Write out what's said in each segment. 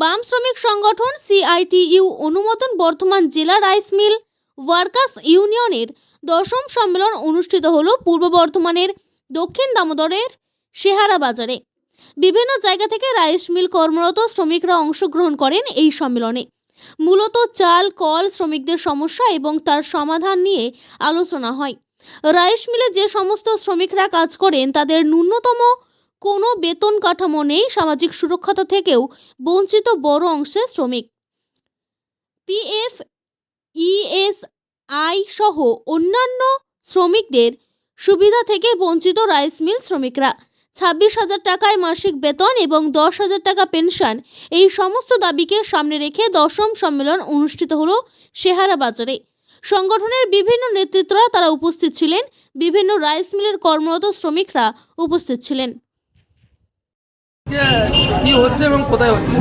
বাম শ্রমিক সংগঠন সিআইটিইউ অনুমোদন বর্ধমান জেলা রাইস মিল ওয়ার্কার্স ইউনিয়নের দশম সম্মেলন অনুষ্ঠিত হল পূর্ব বর্ধমানের দক্ষিণ দামোদরের সেহারা বাজারে। বিভিন্ন জায়গা থেকে রাইস মিল কর্মরত শ্রমিকরা অংশগ্রহণ করেন এই সম্মেলনে। মূলত চাল, কল শ্রমিকদের সমস্যা এবং তার সমাধান নিয়ে আলোচনা হয়। রাইস মিলে যে সমস্ত শ্রমিকরা কাজ করেন, তাদের ন্যূনতম কোনো বেতন কাঠামো নেই সামাজিক সুরক্ষতা থেকেও বঞ্চিত বড় অংশের শ্রমিক। পিএফ, ইএসআই সহ অন্যান্য শ্রমিকদের সুবিধা থেকে বঞ্চিত রাইস মিল শ্রমিকরা। ছাব্বিশ হাজার টাকায় মাসিক বেতন এবং দশ হাজার টাকা পেনশন এই সমস্ত দাবিকে সামনে রেখে দশম সম্মেলন অনুষ্ঠিত হল সেহারা বাজারে। সংগঠনের বিভিন্ন নেতৃত্বরা তারা উপস্থিত ছিলেন, বিভিন্ন রাইস মিলের কর্মরত শ্রমিকরা উপস্থিত ছিলেন। কি হচ্ছে এবং কোথায় হচ্ছে?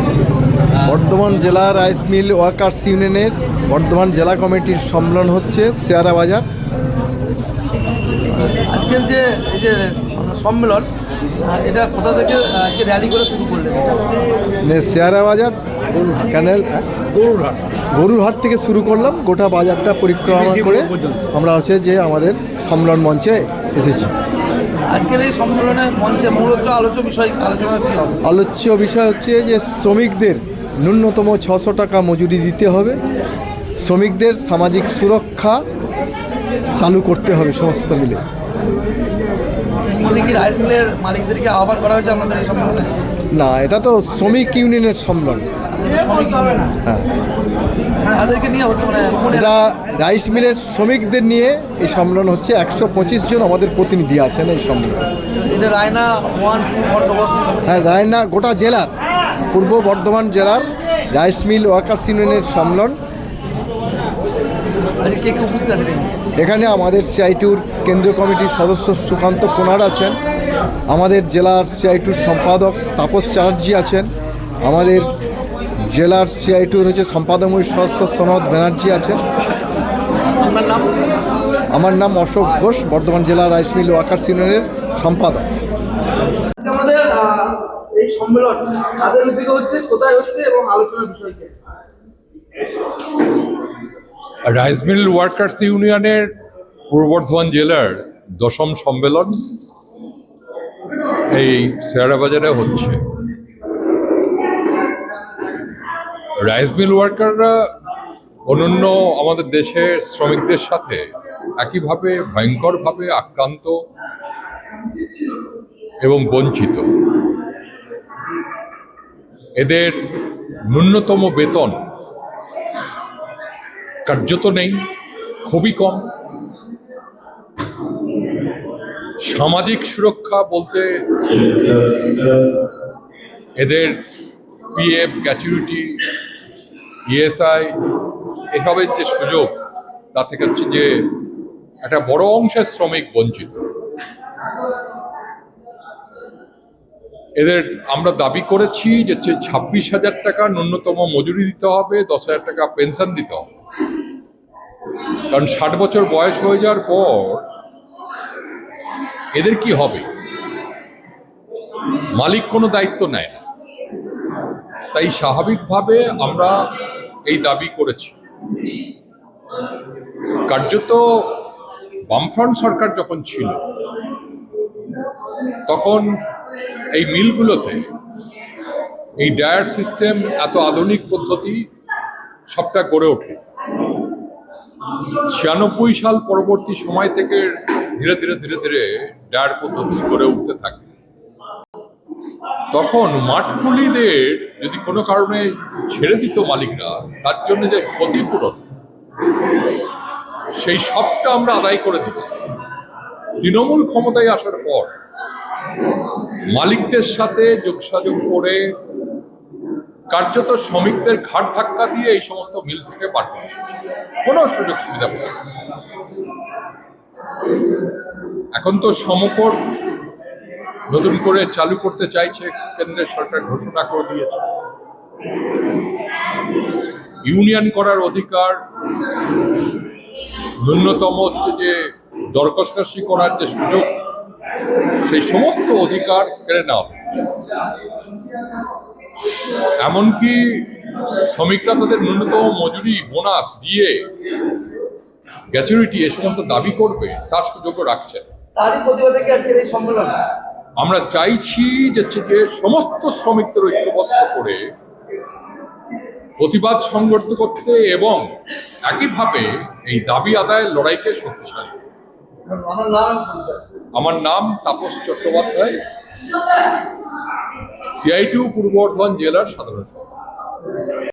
বর্ধমান জেলা রাইস মিল ওয়ার্কার্স ইউনিয়নের বর্ধমান জেলা কমিটির সম্মেলন হচ্ছে শেয়ারা বাজার। আজকের যে এই যে সম্মেলন এটা কোথা থেকে আজকে র্যালি করে শুরু করলেন? মানে শেয়ারা বাজার ক্যানেল গরুরহাট। গরুরহাট থেকে শুরু করলাম গোটা বাজারটা পরিক্রমা করে আমরা হচ্ছে যে আমাদের সম্মেলন মঞ্চে এসেছি। আজকের এই মঞ্চে মূলত আলোচ্য বিষয় আলোচনা কি হবে? আলোচ্য বিষয় হচ্ছে যে শ্রমিকদের ন্যূনতম ছশো টাকা মজুরি দিতে হবে, শ্রমিকদের সামাজিক সুরক্ষা চালু করতে হবে সমস্ত মিলে। মানে কি রাইস মিলের মালিকদেরকে আহ্বান করা হয়েছে আপনাদের এই সম্মেলনে? না এটা তো শ্রমিক ইউনিয়নের সম্মেলন। হ্যাঁ। মানে এটা রাইস মিলের শ্রমিকদের নিয়ে এই সম্মেলন হচ্ছে। একশো পঁচিশ জন আমাদের প্রতিনিধি আছেন এই সম্মেলনে। হ্যাঁ রায়না গোটা জেলার পূর্ব বর্ধমান জেলার রাইস মিল ওয়ার্কার্স ইউনিয়নের সম্মেলন। কে কে উপস্থিত আছেন এখানে? আমাদের সিআইটিউর কেন্দ্রীয় কমিটির সদস্য সুকান্ত কোনার আছেন আমাদের জেলার সিআইটুর সম্পাদক তাপস চ্যাটার্জি আছেন আমাদের জেলার সিআইটুর হচ্ছে সম্পাদকময় সদস্য সনদ ব্যানার্জি আছেন। আপনার নাম? আমার নাম অশোক ঘোষ বর্ধমান জেলা রাইস মিল ওয়ার্কার্স ইউনিয়নের সম্পাদক। আমাদের এই সম্মেলন হচ্ছে কোথায় হচ্ছে এবং আলোচনার বিষয় রাইস মিল ওয়ার্কার্স ইউনিয়নের পূর্ব বর্ধমান জেলার দশম সম্মেলন এই শেয়ারা বাজারে হচ্ছে। রাইস মিল ওয়ার্কাররা অন্যান্য আমাদের দেশের শ্রমিকদের সাথে একইভাবে ভয়ঙ্করভাবে আক্রান্ত এবং বঞ্চিত। এদের ন্যূনতম বেতন কার্যত নেই, খুবই কম। সামাজিক সুরক্ষা বলতে এদের পিএফ গ্যাচুরিটি ইএসআই এসবের যে সুযোগ, তা থেকে হচ্ছে যে একটা বড় অংশের শ্রমিক বঞ্চিত। এদের আমরা দাবি করেছি যে ছাব্বিশ হাজার টাকা ন্যূনতম মজুরি দিতে হবে, দশ হাজার টাকা পেনশন দিতে হবে। কারণ ষাট বছর বয়স হয়ে যাওয়ার পর এদের কি হবে? মালিক কোনো দায়িত্ব নেয় না। তাই স্বাভাবিকভাবে আমরা এই দাবি করেছি। কার্যত বামফ্রন্ট সরকার যখন ছিল, তখন এই মিলগুলোতে এই ডায়ার সিস্টেম এত আধুনিক পদ্ধতি সবটা গড়ে ওঠে। ছিয়ানব্বই সাল পরবর্তী সময় থেকে ধীরে ধীরে ধীরে ধীরে ডায়ার পদ্ধতি গড়ে উঠতে থাকে। তখন মাঠকুলিদের যদি কোনো কারণে ছেড়ে দিত মালিকরা, তার জন্য যে ক্ষতিপূরণ, সেই সবটা আমরা আদায় করে দিতাম তৃণমূল ক্ষমতায় আসার পর মালিকদের সাথে যোগসাযোগ করে কার্যত শ্রমিকদের ঘাট ধাক্কা দিয়ে এই সমস্ত মিল থেকে পাঠানো কোনো সুযোগ সুবিধা পাবে এখন তো সমকোট নতুন করে চালু করতে চাইছে কেন্দ্রের সরকার ঘোষণা করে দিয়েছে। ইউনিয়ন করার অধিকার, ন্যূনতম হচ্ছে যে দরকশাসি করার যে সুযোগ, সেই সমস্ত অধিকার কেড়ে নেওয়া এমনকি শ্রমিকরা তাদের ন্যূনতম মজুরি বোনাস দিয়ে গ্যাচুরিটি এ সমস্ত দাবি করবে তার সুযোগও সম্মেলন? আমরা চাইছি যে যে সমস্ত শ্রমিকদের ঐক্যবদ্ধ করে প্রতিবাদ সংগঠিত করতে এবং একইভাবে এই দাবি আদায়ের লড়াইকে শক্তিশালী। আমার নাম তাপস চট্টোপাধ্যায় সিআইটিউ পূর্ব বর্ধমান জেলার সাধারণ Hallelujah.